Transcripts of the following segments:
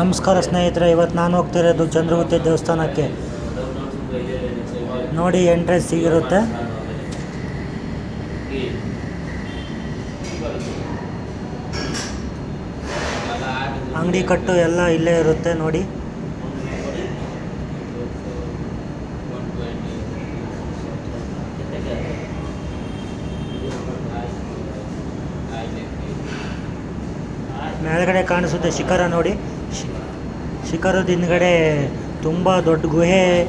ನಮಸ್ಕಾರ ಸ್ನೇಹಿತರೆ, ಇವತ್ತು ನಾನು ಹೋಗ್ತಿರೋದು ಚಂದ್ರಗುತ್ತಿ ದೇವಸ್ಥಾನಕ್ಕೆ. ನೋಡಿ ಎಂಟ್ರೆನ್ಸ್ ಸಿಗಿರುತ್ತೆ. ಅಂಗಡಿ ಕಟ್ಟು ಎಲ್ಲ ಇಲ್ಲೇ ಇರುತ್ತೆ, ನೋಡಿ. ಮೇಲ್ಗಡೆ ಕಾಣಿಸುತ್ತೆ ಶಿಖರ, ನೋಡಿ. ಶಿ- ಶಿಖರದ ಹಿಂದ್ಗಡೆ ತುಂಬ ದೊಡ್ಡ ಗುಹೆ,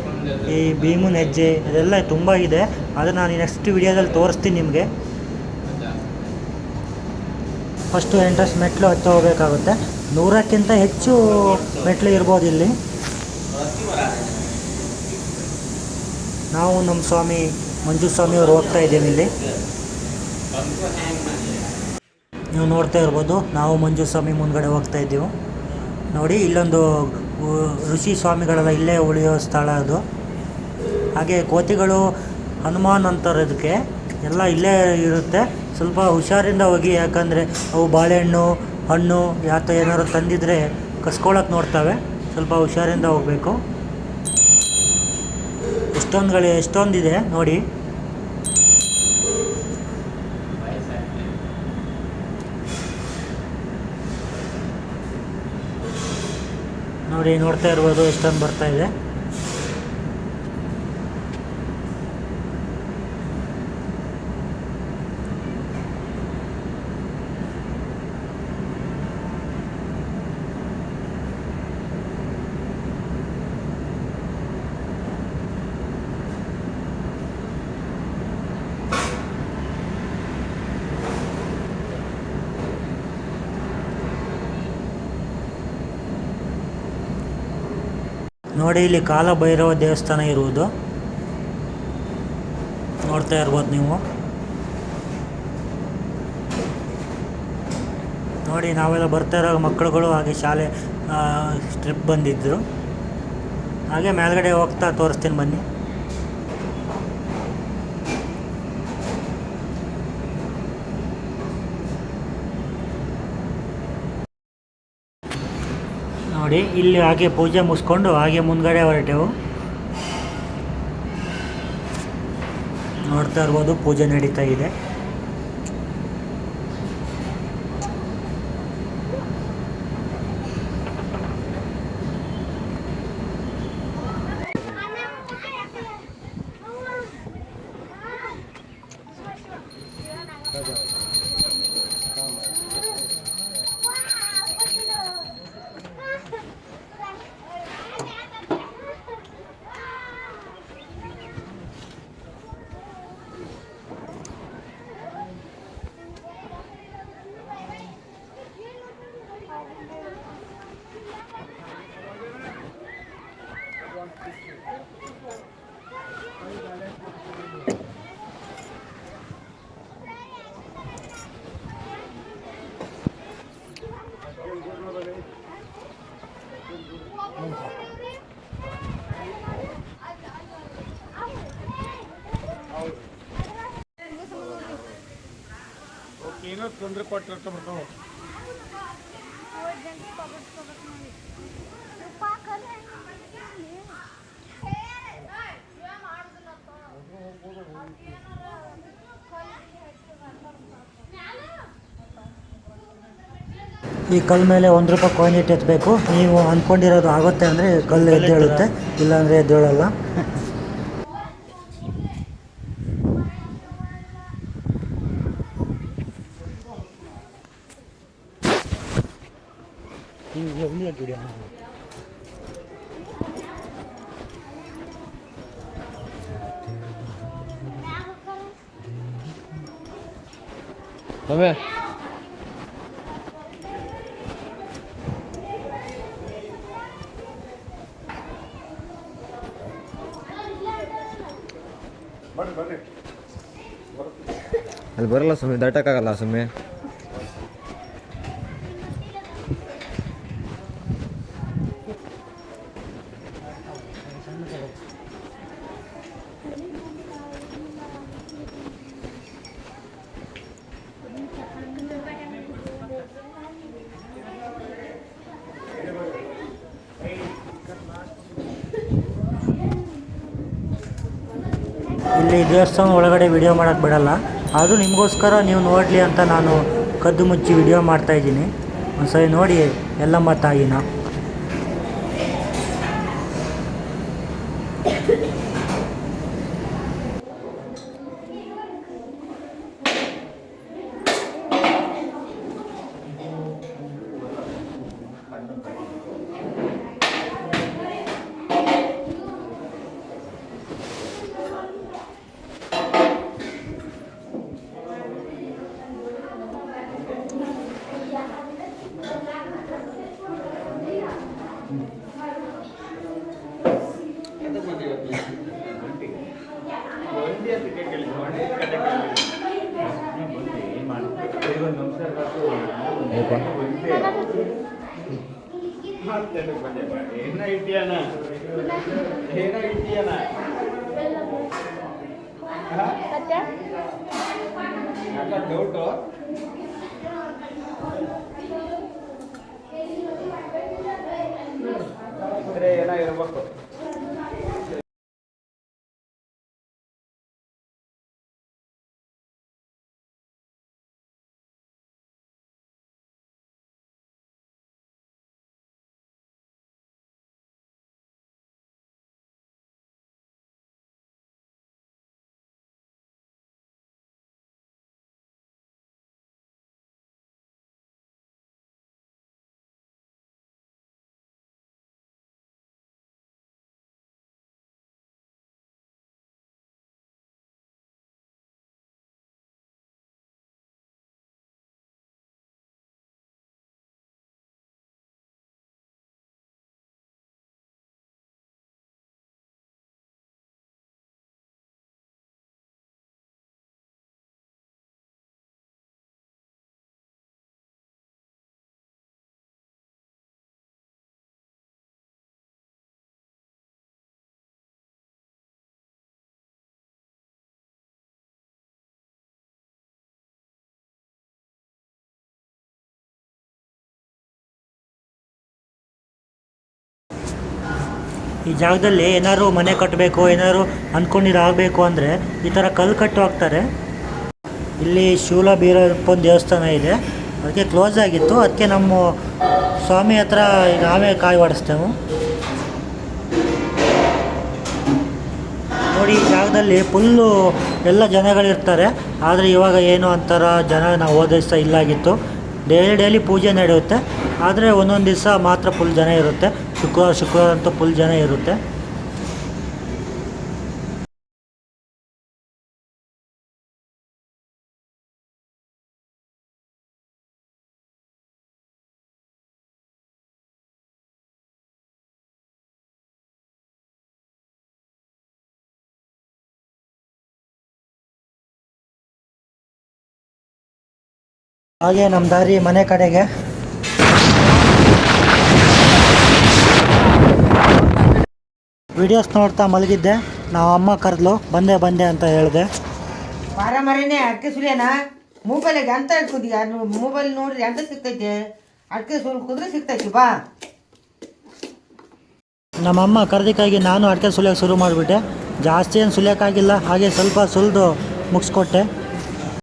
ಈ ಭೀಮನ ಹೆಜ್ಜೆ ಇದೆಲ್ಲ ತುಂಬ ಇದೆ. ಅದು ನಾನು ನೆಕ್ಸ್ಟ್ ವಿಡಿಯೋದಲ್ಲಿ ತೋರಿಸ್ತೀನಿ ನಿಮಗೆ. ಫಸ್ಟು ಎಂಟ್ರೆನ್ಸ್ ಮೆಟ್ಲು ಹತ್ತಿ ಹೋಗಬೇಕಾಗುತ್ತೆ. ನೂರಕ್ಕಿಂತ ಹೆಚ್ಚು ಮೆಟ್ಲು ಇರ್ಬೋದು ಇಲ್ಲಿ. ನಾವು ನಮ್ಮ ಸ್ವಾಮಿ ಮಂಜು ಸ್ವಾಮಿ ಅವರು ಹೋಗ್ತಾ ಇದ್ದೀವಿ ಇಲ್ಲಿ. ನೀವು ನೋಡ್ತಾ ಇರ್ಬೋದು, ನಾವು ಮಂಜು ಸ್ವಾಮಿ ಮುಂದ್ಗಡೆ ಹೋಗ್ತಾ ಇದ್ದೀವಿ. ನೋಡಿ, ಇಲ್ಲೊಂದು ಋಷಿ ಸ್ವಾಮಿಗಳೆಲ್ಲ ಇಲ್ಲೇ ಉಳಿಯೋ ಸ್ಥಳ ಅದು. ಹಾಗೆ ಕೋತಿಗಳು ಹನುಮಾನ್ ಅಂತಾರೆ ಅದಕ್ಕೆ ಎಲ್ಲ ಇಲ್ಲೇ ಇರುತ್ತೆ. ಸ್ವಲ್ಪ ಹುಷಾರಿಂದ ಹೋಗಿ, ಯಾಕಂದರೆ ಅವು ಬಾಳೆಹಣ್ಣು, ಹಣ್ಣು ಯಾತ ಏನಾದ್ರು ತಂದಿದ್ರೆ ಕಸ್ಕೊಳಕ್ಕೆ ನೋಡ್ತವೆ. ಸ್ವಲ್ಪ ಹುಷಾರಿಂದ ಹೋಗಬೇಕು. ಎಷ್ಟೊಂದುಗಳು, ಎಷ್ಟೊಂದಿದೆ, ನೋಡಿ. ನೋಡಿ ನೋಡ್ತಾ ಇರ್ಬೋದು ಎಷ್ಟೊಂದು ಬರ್ತಾ ಇದೆ. ನೋಡಿ, ಇಲ್ಲಿ ಕಾಲಭೈರವ ದೇವಸ್ಥಾನ ಇರುವುದು. ನೋಡ್ತಾ ಇರ್ಬೋದು ನೀವು. ನೋಡಿ, ನಾವೆಲ್ಲ ಬರ್ತಾ ಇರೋ ಮಕ್ಕಳುಗಳು ಹಾಗೆ ಶಾಲೆ ಟ್ರಿಪ್ ಬಂದಿದ್ದರು ಹಾಗೆ ಮೇಲ್ಗಡೆ ಹೋಗ್ತಾ ತೋರಿಸ್ತೀನಿ ಬನ್ನಿ. ನೋಡಿ ಇಲ್ಲಿ ಹಾಗೆ ಪೂಜೆ ಮುಗಿಸ್ಕೊಂಡು ಹಾಗೆ ಮುಂದ್ಗಡೆ ಹೊರಟೆವು. ನೋಡ್ತಾ ಇರ್ಬೋದು ಪೂಜೆ ನಡೀತಾ ಇದೆ. ಏನೋ ತೊಂದರೆ ಕೊಟ್ಟಿರ್ತ ಈ ಕಲ್ಲು ಮೇಲೆ ಒಂದು ರೂಪಾಯಿ ಕಾಯಿನ್ ಇಟ್ಟು ಎತ್ತಬೇಕು ನೀವು ಅಂದ್ಕೊಂಡಿರೋದು ಆಗುತ್ತೆ ಅಂದರೆ ಕಲ್ಲು ಎದ್ದೇಳುತ್ತೆ, ಇಲ್ಲಾಂದರೆ ಎದ್ದೇಳಲ್ಲ. ಅವೇ ಅಲ್ಲಿ ಬರಲ್ಲ ಸ್ವಾಮಿ ದಾಟಕ್ಕಾಗಲ್ಲ ಸ್ವಾಮಿ. ಇಲ್ಲಿ ದೇವಸ್ಥಾನ ಒಳಗಡೆ ವಿಡಿಯೋ ಮಾಡೋಕ್ಕೆ ಬಿಡಲ್ಲ. ಆದರೂ ನಿಮಗೋಸ್ಕರ ನೀವು ನೋಡಲಿ ಅಂತ ನಾನು ಕದ್ದು ಮುಚ್ಚಿ ವಿಡಿಯೋ ಮಾಡ್ತಾಯಿದ್ದೀನಿ ಒಂದ್ಸರಿ ನೋಡಿ ಎಲ್ಲಮ್ಮ ತಾಯಿನ ಏಪ್ಪ ಏನ ಇಟ್ಟಿಯಾನ ಏನ ಇಟ್ಟಿಯಾನ ಯಾಕ ಡೌಟು ಇದ್ರೆ ಏನೋ ಇರ್ಬೇಕು ಈ ಜಾಗದಲ್ಲಿ ಏನಾದ್ರು ಮನೆ ಕಟ್ಟಬೇಕು ಏನಾದ್ರು ಅಂದ್ಕೊಂಡಿರೋ ಆಗಬೇಕು ಅಂದರೆ ಈ ಥರ ಕಲ್ಲು ಕಟ್ಟು ಹಾಕ್ತಾರೆ. ಇಲ್ಲಿ ಶೂಲ ಬೀರಪ್ಪನ ದೇವಸ್ಥಾನ ಇದೆ. ಅದಕ್ಕೆ ಕ್ಲೋಸ್ ಆಗಿತ್ತು. ಅದಕ್ಕೆ ನಮ್ಮ ಸ್ವಾಮಿ ಹತ್ರ ನಾವೇ ಕಾಯಿ ಓಡಿಸ್ತೇವೆ ನೋಡಿ, ಈ ಜಾಗದಲ್ಲಿ ಫುಲ್ಲು ಎಲ್ಲ ಜನಗಳಿರ್ತಾರೆ. ಆದರೆ ಇವಾಗ ಏನು ಅಂತಾರ, ಜನ ನಾವು ಹೋದ ದಿವಸ ಇಲ್ಲಾಗಿತ್ತು. ಡೈಲಿ ಡೈಲಿ ಪೂಜೆ ನಡೆಯುತ್ತೆ. ಆದರೆ ಒಂದೊಂದು ದಿವಸ ಮಾತ್ರ ಫುಲ್ ಜನ ಇರುತ್ತೆ. ಶುಕ್ರವಾರ ಶುಕ್ರವಾರ ಅಂತೂ ಫುಲ್ ಜನ ಇರುತ್ತೆ. ಹಾಗೆ ನಮ್ಮ ದಾರಿ ಮನೆ ಕಡೆಗೆ. ವಿಡಿಯೋಸ್ ನೋಡ್ತಾ ಮಲಗಿದ್ದೆ. ನಾವು ಅಮ್ಮ ಕರೆದ್ಲು ಬಂದೆ ಬಂದೆ ಅಂತ ಹೇಳಿದೆ. ಮರ ಮರನೇ ಅಡ್ಕೆ ಸುಲಿಯನ ಮೊಬೈಲಿಗೆ ಅಂತ ಇಟ್ಕೋದಿ ಮೊಬೈಲ್ ನೋಡಿ ಅಂತ ಸಿಗ್ತೈತೆ? ಅಡಿಕೆ ಸುಲ್ ಕುದ್ರೆ ಸಿಗ್ತೈತಿ ಬಾ ನಮ್ಮಮ್ಮ ಕರೆದಕ್ಕಾಗಿ ನಾನು ಅಡಿಕೆ ಸುಲಿಯೋಕೆ ಶುರು ಮಾಡಿಬಿಟ್ಟೆ. ಜಾಸ್ತಿ ಏನು ಸುಲಿಯೋಕ್ಕಾಗಿಲ್ಲ ಹಾಗೆ ಸ್ವಲ್ಪ ಸುಲಿದು ಮುಗಿಸ್ಕೊಟ್ಟೆ.